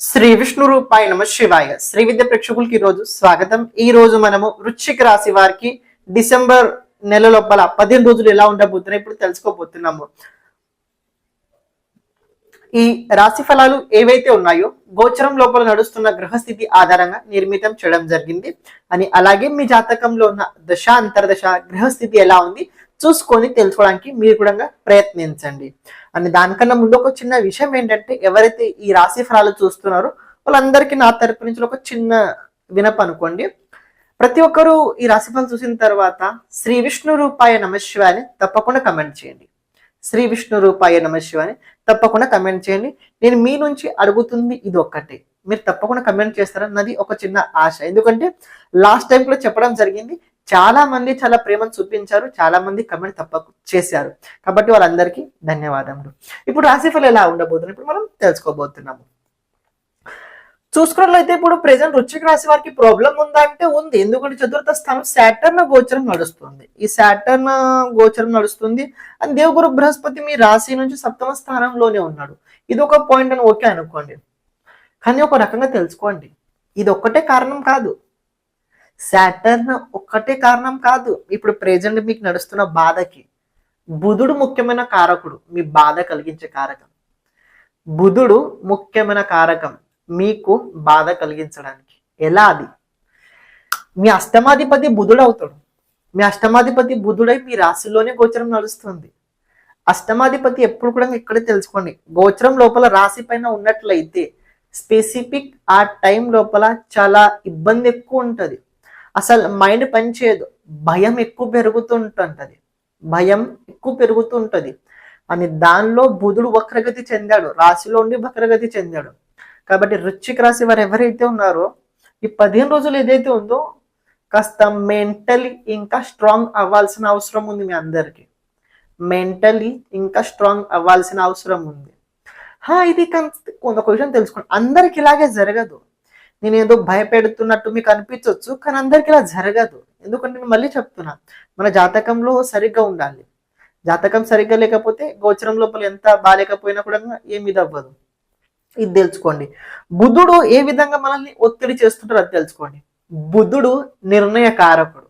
శ్రీ విష్ణు రూపాయ నమ శివాయ. శ్రీ విద్య ప్రేక్షకులకి ఈరోజు రోజు స్వాగతం. ఈ రోజు మనము వృశ్చిక రాశి వారికి డిసెంబర్ నెల లోపల పదిహేను రోజులు ఎలా ఉండబోతున్నాయి ఇప్పుడు తెలుసుకోబోతున్నాము. ఈ రాశి ఫలాలు ఏవైతే ఉన్నాయో గోచరం లోపల నడుస్తున్న గ్రహస్థితి ఆధారంగా నిర్మితం చేయడం జరిగింది. అని అలాగే మీ జాతకంలో ఉన్న దశ అంతర్దశ గ్రహస్థితి ఎలా ఉంది చూసుకొని తెలుసుకోవడానికి మీరు కూడా ప్రయత్నించండి. అని దానికన్నా ముందు ఒక చిన్న విషయం ఏంటంటే ఎవరైతే ఈ రాశి ఫలాలు చూస్తున్నారో వాళ్ళందరికీ నా తరపు నుంచి ఒక చిన్న వినప అనుకోండి. ప్రతి ఒక్కరూ ఈ రాశిఫలం చూసిన తర్వాత శ్రీ విష్ణు రూపాయ నమశివాయని తప్పకుండా కమెంట్ చేయండి. శ్రీ విష్ణు రూపాయ నమశివాయని తప్పకుండా కమెంట్ చేయండి. నేను మీ నుంచి అడుగుతుంది ఇది ఒక్కటే మీరు తప్పకుండా కమెంట్ చేస్తారని నాది ఒక చిన్న ఆశ. ఎందుకంటే లాస్ట్ టైం కూడా చెప్పడం జరిగింది చాలా మంది చాలా ప్రేమను చూపించారు చాలా మంది కమెంట్ తప్పక చేశారు. కాబట్టి వాళ్ళందరికీ ధన్యవాదములు. ఇప్పుడు రాశిఫలు ఎలా ఉండబోతున్నాయి? ఇప్పుడు మనం తెలుసుకోబోతున్నాము. చూసుకున్నట్లయితే ఇప్పుడు ప్రెసెంట్ వృశ్చిక రాశి వారికి ప్రాబ్లం ఉందా అంటే ఉంది. ఎందుకంటే చతుర్థ స్థానం సాటర్న్ గోచరం నడుస్తుంది. ఈ సాటర్న్ గోచరం నడుస్తుంది. అని దేవగురు బృహస్పతి మీ రాశి నుంచి సప్తమ స్థానంలోనే ఉన్నాడు. ఇది ఒక పాయింట్ అని ఓకే అనుకోండి. కానీ ఒక రకంగా తెలుసుకోండి. ఇది ఒక్కటే కారణం కాదు. శాటర్న్ ఒక్కటే కారణం కాదు. ఇప్పుడు ప్రెజెంట్ మీకు నడుస్తున్న బాధకి. బుధుడు ముఖ్యమైన కారకుడు. మీ బాధ కలిగించే కారకం. బుధుడు ముఖ్యమైన కారకం. మీకు బాధ కలిగించడానికి. ఎలా అది? మీ అష్టమాధిపతి బుధుడు అవుతాడు. మీ అష్టమాధిపతి బుధుడై మీ రాశిలోనే గోచరం నడుస్తుంది. అష్టమాధిపతి ఎప్పుడు కూడా ఇక్కడే తెలుసుకోండి. గోచరం లోపల రాశి పైన ఉన్నట్లయితే స్పెసిఫిక్ ఆ టైం లోపల చాలా ఇబ్బంది ఎక్కువ ఉంటుంది. అసలు మైండ్ పనిచేయదు. భయం ఎక్కువ పెరుగుతుంటుంటది భయం ఎక్కువ పెరుగుతుంటది. అని దానిలో బుధుడు వక్రగతి చెందాడు. రాశిలో ఉండి వక్రగతి చెందాడు. కాబట్టి రుచిక రాశి వారు ఎవరైతే ఉన్నారో ఈ పదిహేను రోజులు ఏదైతే ఉందో కాస్త మెంటలీ ఇంకా స్ట్రాంగ్ అవ్వాల్సిన అవసరం ఉంది మీ అందరికీ. మెంటలీ ఇంకా స్ట్రాంగ్ అవ్వాల్సిన అవసరం ఉంది. హా ఇది కొంత విషయం తెలుసుకోండి. అందరికి ఇలాగే జరగదు. నేనేదో భయపెడుతున్నట్టు మీకు అనిపించవచ్చు కానీ అందరికి ఇలా జరగదు. ఎందుకంటే నేను మళ్ళీ చెప్తున్నా మన జాతకంలో సరిగ్గా ఉండాలి. జాతకం సరిగ్గా లేకపోతే గోచరం లోపల ఎంత బాగాలేకపోయినా కూడా ఏమి ఇది అవ్వదు. ఇది తెలుసుకోండి. బుద్ధుడు ఏ విధంగా మనల్ని ఒత్తిడి చేస్తుంటారో అది తెలుసుకోండి. బుద్ధుడు నిర్ణయకారకుడు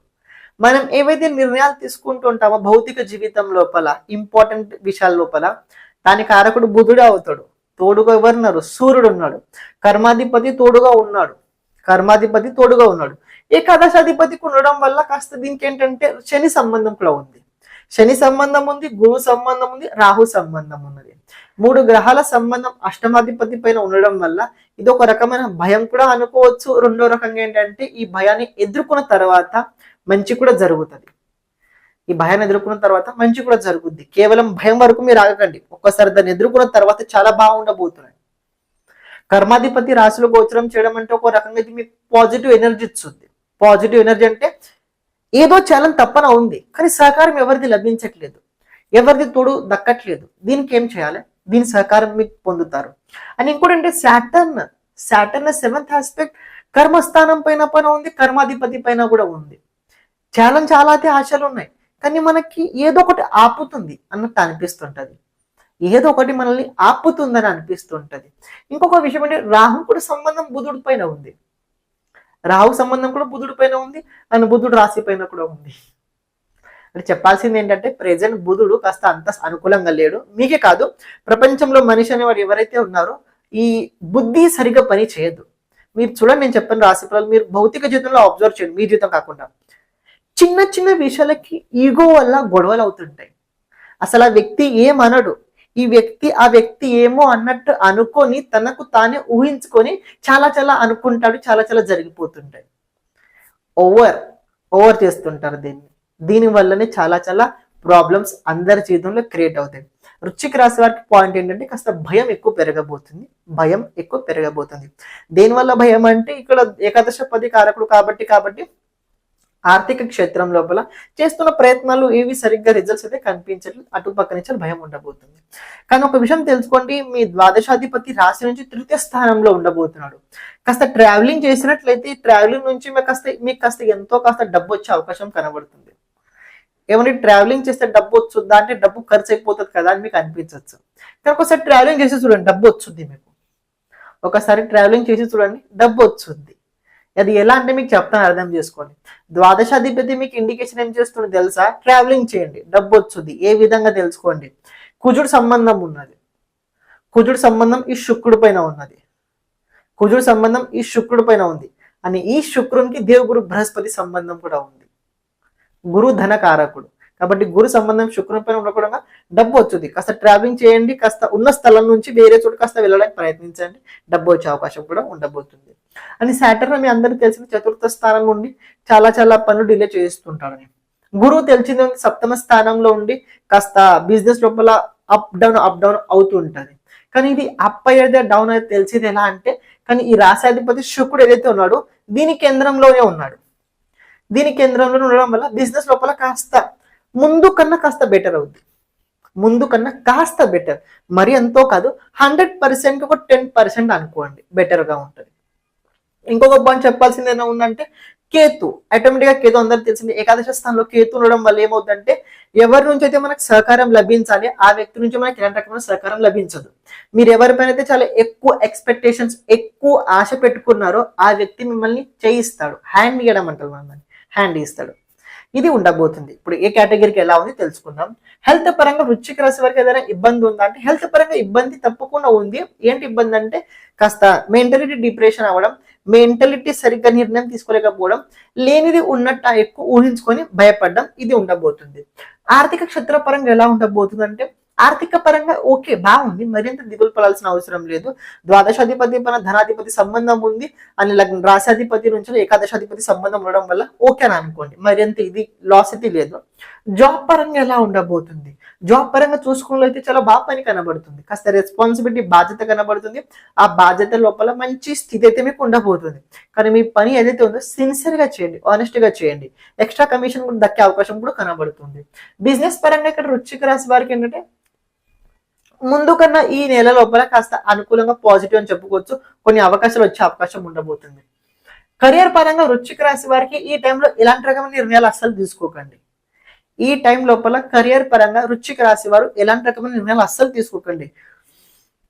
మనం ఏవైతే నిర్ణయాలు తీసుకుంటూ ఉంటామో భౌతిక జీవితం లోపల ఇంపార్టెంట్ విషయాల లోపల దాని కారకుడు బుధుడే అవుతాడు. తోడుగా ఎవరున్నారు? సూర్యుడు ఉన్నాడు. కర్మాధిపతి తోడుగా ఉన్నాడు. కర్మాధిపతి తోడుగా ఉన్నాడు. ఏకాదశాధిపతికి ఉండడం వల్ల కాస్త దీనికి ఏంటంటే శని సంబంధం కూడా ఉంది. శని సంబంధం ఉంది గురు సంబంధం ఉంది రాహు సంబంధం ఉన్నది. మూడు గ్రహాల సంబంధం అష్టమాధిపతి పైన ఉండడం వల్ల ఇది ఒక రకమైన భయం కూడా అనుకోవచ్చు. రెండో రకంగా ఏంటంటే ఈ భయాన్ని ఎదుర్కొన్న తర్వాత మంచి కూడా జరుగుతుంది. ఈ భయాన్ని ఎదుర్కొన్న తర్వాత మంచి కూడా జరుగుద్ది. కేవలం భయం వరకు మీరు ఆగకండి. ఒక్కసారి దాన్ని ఎదుర్కొన్న తర్వాత చాలా బాగుండబోతున్నాయి. కర్మాధిపతి రాశిలో గోచరం చేయడం అంటే ఒక రకంగా ఇది మీకు పాజిటివ్ ఎనర్జీ ఇస్తుంది. పాజిటివ్ ఎనర్జీ అంటే ఏదో చాలా తప్పన ఉంది కానీ సహకారం ఎవరిది లభించట్లేదు. ఎవరిది తోడు దక్కట్లేదు. దీనికి ఏం చేయాలి? దీని సహకారం మీకు పొందుతారు. అని ఇంకోటి అంటే శాటర్న్ సాటర్న్ సెవెంత్ ఆస్పెక్ట్ కర్మస్థానం పైన పైన ఉంది కర్మాధిపతి పైన కూడా ఉంది. చాలా చాలా అయితే ఆశలు ఉన్నాయి. కానీ మనకి ఏదో ఒకటి ఆపుతుంది అన్నట్టు అనిపిస్తుంటుంది. ఏదో ఒకటి మనల్ని ఆపుతుందని అనిపిస్తుంటుంది. ఇంకొక విషయం అంటే రాహు కూడా సంబంధం బుధుడి పైన ఉంది. రాహు సంబంధం కూడా బుధుడి పైన ఉంది అండ్ బుధుడు రాశి పైన కూడా ఉంది. అంటే చెప్పాల్సింది ఏంటంటే ప్రజెంట్ బుధుడు కాస్త అంత అనుకూలంగా లేడు. మీకే కాదు ప్రపంచంలో మనిషి అనేవాడు ఎవరైతే ఉన్నారో ఈ బుద్ధి సరిగ్గా పని చేయదు. మీరు చూడండి నేను చెప్పిన రాశి ఫలాలు మీరు భౌతిక జీవితంలో అబ్జర్వ్ చేయండి. మీ జీవితం కాకుండా. చిన్న చిన్న విషయాలకి ఈగో వల్ల గొడవలు అవుతుంటాయి. అసలు ఆ వ్యక్తి ఏమనడు? ఈ వ్యక్తి ఆ వ్యక్తి ఏమో అన్నట్టు అనుకొని తనకు తానే ఊహించుకొని చాలా చాలా అనుకుంటాడు చాలా చాలా జరిగిపోతుంటాయి. ఓవర్ ఓవర్ చేస్తుంటారు దీన్ని. దీని వల్లనే చాలా చాలా ప్రాబ్లమ్స్ అందరి జీవితంలో క్రియేట్ అవుతాయి. వృశ్చిక రాశి వారికి పాయింట్ ఏంటంటే కాస్త భయం ఎక్కువ పెరగబోతుంది. భయం ఎక్కువ పెరగబోతుంది. దేనివల్ల భయం అంటే ఇక్కడ ఏకాదశ పది కారకుడు కాబట్టి కాబట్టి ఆర్థిక క్షేత్రం లోపల చేస్తున్న ప్రయత్నాలు ఏవి సరిగ్గా రిజల్ట్స్ అయితే కనిపించట్లేదు. అటుపక్క నుంచి భయం ఉండబోతుంది. కానీ ఒక విషయం తెలుసుకోండి. మీ ద్వాదశాధిపతి రాశి నుంచి తృతీయ స్థానంలో ఉండబోతున్నాడు. కాస్త ట్రావెలింగ్ చేసినట్లయితే ట్రావెలింగ్ నుంచి మీకు కాస్త మీకు కాస్త ఎంతో కాస్త డబ్బు వచ్చే అవకాశం కనబడుతుంది. ఏమంటే ట్రావెలింగ్ చేస్తే డబ్బు వచ్చుద్దా అంటే డబ్బు ఖర్చు అయిపోతుంది కదా అని మీకు అనిపించవచ్చు. కానీ ఒకసారి ట్రావెలింగ్ చేసి చూడండి డబ్బు వచ్చుద్ది మీకు. ఒకసారి ట్రావెలింగ్ చేసి చూడండి డబ్బు వచ్చుద్ది అది ఎలా అంటే మీకు చెప్తాను అర్థం చేసుకోండి. ద్వాదశాధిపతి మీకు ఇండికేషన్ ఏం చేస్తుంది తెలుసా? ట్రావెలింగ్ చేయండి. డబ్బు వచ్చుద్ది ఏ విధంగా తెలుసుకోండి? కుజుడు సంబంధం ఉన్నది. కుజుడు సంబంధం ఈ శుక్రుడి పైన ఉన్నది. కుజుడు సంబంధం ఈ శుక్రుడి పైన ఉంది. అని ఈ శుక్రునికి దేవుగురు బృహస్పతి సంబంధం కూడా ఉంది. గురు ధన కారకుడు కాబట్టి గురు సంబంధం శుక్రుని పైన ఉండకుండా డబ్బు వచ్చింది. కాస్త ట్రావెలింగ్ చేయండి కాస్త ఉన్న స్థలం నుంచి వేరే చోటు కాస్త వెళ్ళడానికి ప్రయత్నించండి. డబ్బు వచ్చే అవకాశం కూడా ఉండబోతుంది. అని సాటర్న్ మీ అందరికీ తెలిసిన చతుర్థ స్థానం నుండి చాలా చాలా పనులు డిలే చేస్తుంటాడని గురువు తెలిసింది సప్తమ స్థానంలో ఉండి కాస్త బిజినెస్ లోపల అప్ డౌన్ అప్ డౌన్ అవుతూ ఉంటుంది కానీ ఇది అప్ అయ్యేదే డౌన్ అయితే తెలిసేది ఎలా అంటే కానీ ఈ రాశాధిపతి శుక్రుడు ఏదైతే ఉన్నాడో దీని కేంద్రంలోనే ఉన్నాడు. దీని కేంద్రంలో ఉండడం వల్ల బిజినెస్ లోపల కాస్త ముందు కన్నా కాస్త బెటర్ అవుద్ది. ముందు కన్నా కాస్త బెటర్ మరి ఎంతో కాదు హండ్రెడ్ పర్సెంట్ ఒక టెన్ పర్సెంట్ అనుకోండి బెటర్గా గా ఉంటుంది. ఇంకొక పాయింట్ చెప్పాల్సింది ఏమైనా ఉందంటే కేతు ఆటోమేటిక్గా కేతు అందరికి తెలిసింది. ఏకాదశ స్థానంలో కేతు ఉండడం వల్ల ఏమవుతుందంటే ఎవరి నుంచి అయితే మనకు సహకారం లభించాలి ఆ వ్యక్తి నుంచి మనకి ఎలాంటి రకమైన సహకారం లభించదు. మీరు ఎవరిపైన అయితే చాలా ఎక్కువ ఎక్స్పెక్టేషన్స్ ఎక్కువ ఆశ పెట్టుకున్నారో ఆ వ్యక్తి మిమ్మల్ని చేయిస్తాడు. హ్యాండ్ ఇవ్వడం అంటారు మనం హ్యాండ్ ఇస్తాడు. ఇది ఉండబోతుంది. ఇప్పుడు ఏ కేటగిరీకి ఎలా ఉంది తెలుసుకుందాం. హెల్త్ పరంగా వృశ్చిక రాశి వారికి ఏదైనా ఇబ్బంది ఉందా అంటే హెల్త్ పరంగా ఇబ్బంది తప్పకుండా ఉంది. ఏంటి ఇబ్బంది అంటే కాస్త మెంటలిటీ డిప్రెషన్ అవ్వడం మెంటలిటీ సరిగ్గా నిర్ణయం తీసుకోలేకపోవడం లేనిది ఉన్నట్టు ఎక్కువ ఊహించుకొని భయపడడం ఇది ఉండబోతుంది. ఆర్థిక క్షేత్ర పరంగా ఎలా ఉండబోతుంది అంటే ఆర్థిక పరంగా ఓకే బాగుంది. మరింత దిగులు పడాల్సిన అవసరం లేదు. ద్వాదశాధిపతి పైన ధనాధిపతి సంబంధం ఉంది అని లగ్న రాశాధిపతి నుంచి ఏకాదశాధిపతి సంబంధం ఉండడం వల్ల ఓకే అని అనుకోండి. మరింత ఇది లాస్ అయితే లేదు. జాబ్ పరంగా ఎలా ఉండబోతుంది? జాబ్ పరంగా చూసుకున్నట్లయితే చాలా బాగా పని కనబడుతుంది. కాస్త రెస్పాన్సిబిలిటీ బాధ్యత కనబడుతుంది. ఆ బాధ్యత లోపల మంచి స్థితి అయితే మీకు ఉండబోతుంది. కానీ మీ పని ఏదైతే ఉందో సిన్సియర్గా చేయండి ఆనెస్ట్గా చేయండి. ఎక్స్ట్రా కమిషన్ కూడా దక్కే అవకాశం కూడా కనబడుతుంది. బిజినెస్ పరంగా ఇక్కడ రుచిక రాశి వారికి ఏంటంటే ముందు కన్నా ఈ నెల లోపల కాస్త అనుకూలంగా పాజిటివ్ అని చెప్పుకోవచ్చు. కొన్ని అవకాశాలు వచ్చే అవకాశం ఉండబోతుంది. కెరియర్ పరంగా వృశ్చిక రాశి వారికి ఈ టైంలో ఇలాంటి రకమైన నిర్ణయాలు అస్సలు తీసుకోకండి. ఈ టైం లోపల కెరియర్ పరంగా వృశ్చిక రాశి వారు ఎలాంటి రకమైన నిర్ణయాలు అస్సలు తీసుకోకండి.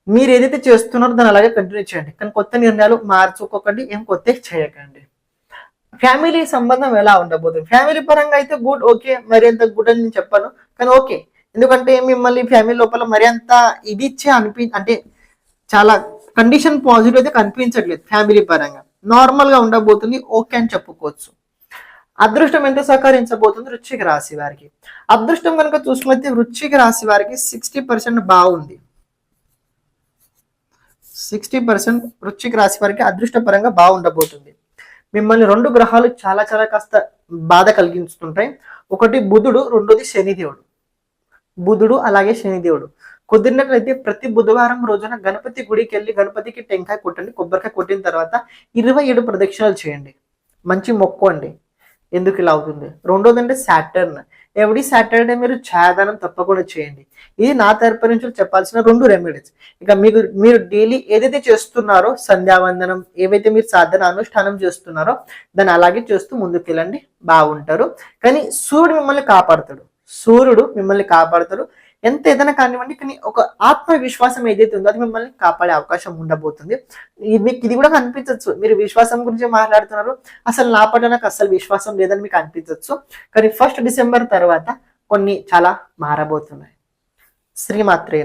మీరు ఏదైతే చేస్తున్నారో దాన్ని అలాగే కంటిన్యూ చేయండి. కానీ కొత్త నిర్ణయాలు మార్చుకోకండి ఏం కొత్త చేయకండి. ఫ్యామిలీ సంబంధం ఎలా ఉండబోతుంది? ఫ్యామిలీ పరంగా అయితే గుడ్ ఓకే మరి అంత గుడ్ అని నేను చెప్పాను. కానీ ఓకే ఎందుకంటే మిమ్మల్ని ఫ్యామిలీ లోపల మరి అంత ఇది ఇచ్చే అనిపి అంటే చాలా కండిషన్ పాజిటివ్ అయితే కనిపించట్లేదు ఫ్యామిలీ పరంగా. నార్మల్గా ఉండబోతుంది ఓకే అని చెప్పుకోవచ్చు. అదృష్టం ఎంత సహకరించబోతుంది వృశ్చిక రాశి వారికి. అదృష్టం కనుక చూసుకుంటే వృశ్చిక రాశి వారికి సిక్స్టీ పర్సెంట్ బాగుంది. సిక్స్టీ పర్సెంట్ వృశ్చిక రాశి వారికి అదృష్టపరంగా బాగుండబోతుంది. మిమ్మల్ని రెండు గ్రహాలు చాలా చాలా కాస్త బాధ కలిగిస్తుంటాయి. ఒకటి బుధుడు రెండోది శనిదేవుడు బుధుడు అలాగే శనిదేవుడు. కుదిరినట్లయితే ప్రతి బుధవారం రోజున గణపతి గుడికి వెళ్ళి గణపతికి టెంకాయ కొట్టండి కొబ్బరికాయ కొట్టిన తర్వాత ఇరవై ఏడు ప్రదక్షిణాలు చేయండి. మంచి మొక్కండి ఎందుకు ఇలా అవుతుంది? రెండోది అంటే సాటర్న్. ఎవ్రీ సాటర్డే మీరు ఛాయాదానం తప్పకుండా చేయండి. ఇది నా తరపు నుంచి చెప్పాల్సిన రెండు రెమెడీస్. ఇక మీకు మీరు డైలీ ఏదైతే చేస్తున్నారో సంధ్యావందనం ఏవైతే మీరు సాధన అనుష్ఠానం చేస్తున్నారో దాన్ని అలాగే చేస్తూ ముందుకు వెళ్ళండి బాగుంటారు. కానీ సూర్యుడు మిమ్మల్ని కాపాడుతాడు. సూర్యుడు మిమ్మల్ని కాపాడతారు ఎంత ఏదైనా కానివ్వండి కానీ ఒక ఆత్మవిశ్వాసం ఏదైతే ఉందో అది మిమ్మల్ని కాపాడే అవకాశం ఉండబోతుంది. ఇది మీకు ఇది కూడా కనిపించవచ్చు. మీరు విశ్వాసం గురించి మాట్లాడుతున్నారు. అసలు నా పట్ల నాకు అసలు విశ్వాసం లేదని మీకు అనిపించవచ్చు. కానీ ఫస్ట్ డిసెంబర్ తర్వాత కొన్ని చాలా మారబోతున్నాయి. శ్రీమాత్రే